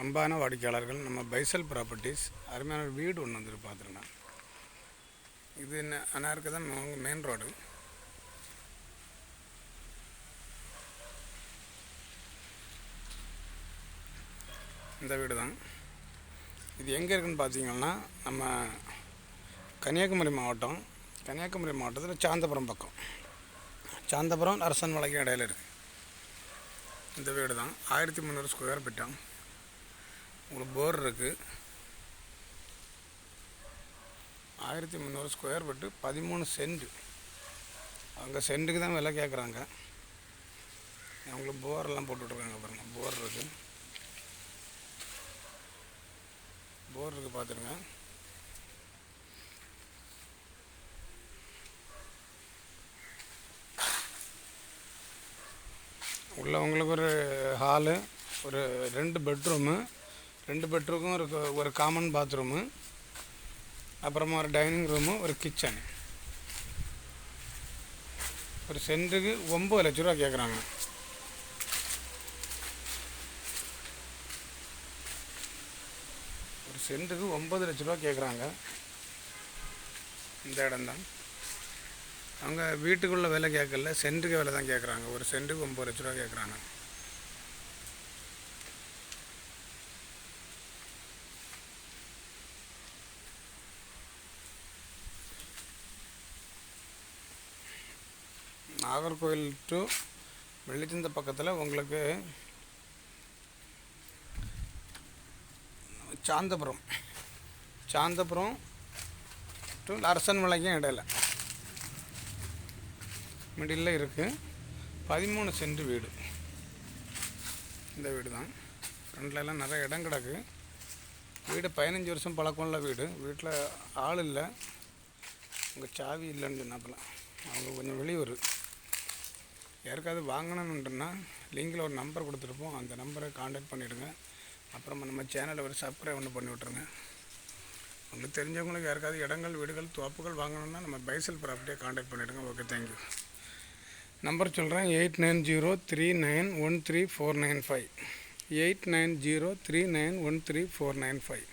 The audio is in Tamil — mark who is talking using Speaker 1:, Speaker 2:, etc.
Speaker 1: அன்பான வாடிக்கையாளர்கள் நம்ம பைசல் ப்ராப்பர்ட்டிஸ் அருமையான ஒரு வீடு ஒன்று வந்துட்டு பார்த்துருங்க இது என்ன அனாருக்கு தான் மெயின் ரோடு இந்த வீடு தான் இது எங்கே இருக்குன்னு பார்த்தீங்கன்னா நம்ம கன்னியாகுமரி மாவட்டம். கன்னியாகுமரி மாவட்டத்தில் சாந்தபுரம் பக்கம். சாந்தபுரம் அரசன் மலைக்கு இடையில இருக்குது இந்த வீடு தான் ஆயிரத்தி முந்நூறு ஸ்கொயர் ஃபீட்டம் உங்களுக்கு போர் இருக்குது ஆயிரத்தி முந்நூறு ஸ்கொயர் ஃபீட்டு பதிமூணு சென்ட் அவங்க சென்ட்டுக்கு தான் விலை கேட்குறாங்க அவங்களுக்கு போரெல்லாம் போட்டு விட்ருக்காங்க பாருங்க. போர் இருக்குது போர் இருக்குது பார்த்துருங்க உள்ளவங்களுக்கு ஒரு ஹாலு ஒரு ரெண்டு பெட்ரூமு ரெண்டு பெட்ரூமும் ஒரு ஒரு காமன் பாத்ரூமு அப்புறமா ஒரு டைனிங் ரூமு ஒரு கிச்சனு ஒரு சென்ட்டுக்கு ஒம்பது லட்ச ரூபா கேட்குறாங்க ஒரு சென்ட்டுக்கு ஒம்பது லட்ச ரூபா கேட்குறாங்க இந்த இடம்தான். அவங்க வீட்டுக்குள்ளே விலை கேட்கல சென்ட்டுக்கு விலை தான் கேட்குறாங்க ஒரு சென்ட்டுக்கு ஒம்பது லட்ச ரூபா கேட்குறாங்க நாகர்கோவில் டு வெள்ளிச்சந்த பக்கத்தில் உங்களுக்கு சாந்தபுரம். சாந்தபுரம் டு அரசன் மலைக்கும் இடையில. மிடில் இருக்குது பதிமூணு சென்ட் வீடு. இந்த வீடு தான் ஃப்ரெண்ட்லலாம் நிறைய இடம் கிடக்கு. வீடு பதினஞ்சு வருஷம் பழக்கம்ல வீடு. வீட்டில் ஆள் இல்லை. உங்கள் சாவி இல்லைன்னு சொன்னாப்புல. அவங்க கொஞ்சம் வெளியூர். யாருக்காவது வாங்கணுன்னுட்டுன்னா லிங்கில் ஒரு நம்பர் கொடுத்துருப்போம். அந்த நம்பரை காண்டாக்ட் பண்ணிவிடுங்க அப்புறமா நம்ம சேனலை ஒரு சப்ஸ்கிரைப் ஒன்று பண்ணி விட்ருங்க உங்களுக்கு தெரிஞ்சவங்களுக்கு யாருக்காவது இடங்கள் வீடுகள் தோப்புகள் வாங்கணும்னா நம்ம பைசல் ப்ராப்பர்ட்டியை காண்டாக்ட் பண்ணிவிடுங்க ஓகே தேங்க்யூ நம்பர் சொல்கிறேன் eight nine zero three nine one three four nine five eight nine zero three nine one three four nine five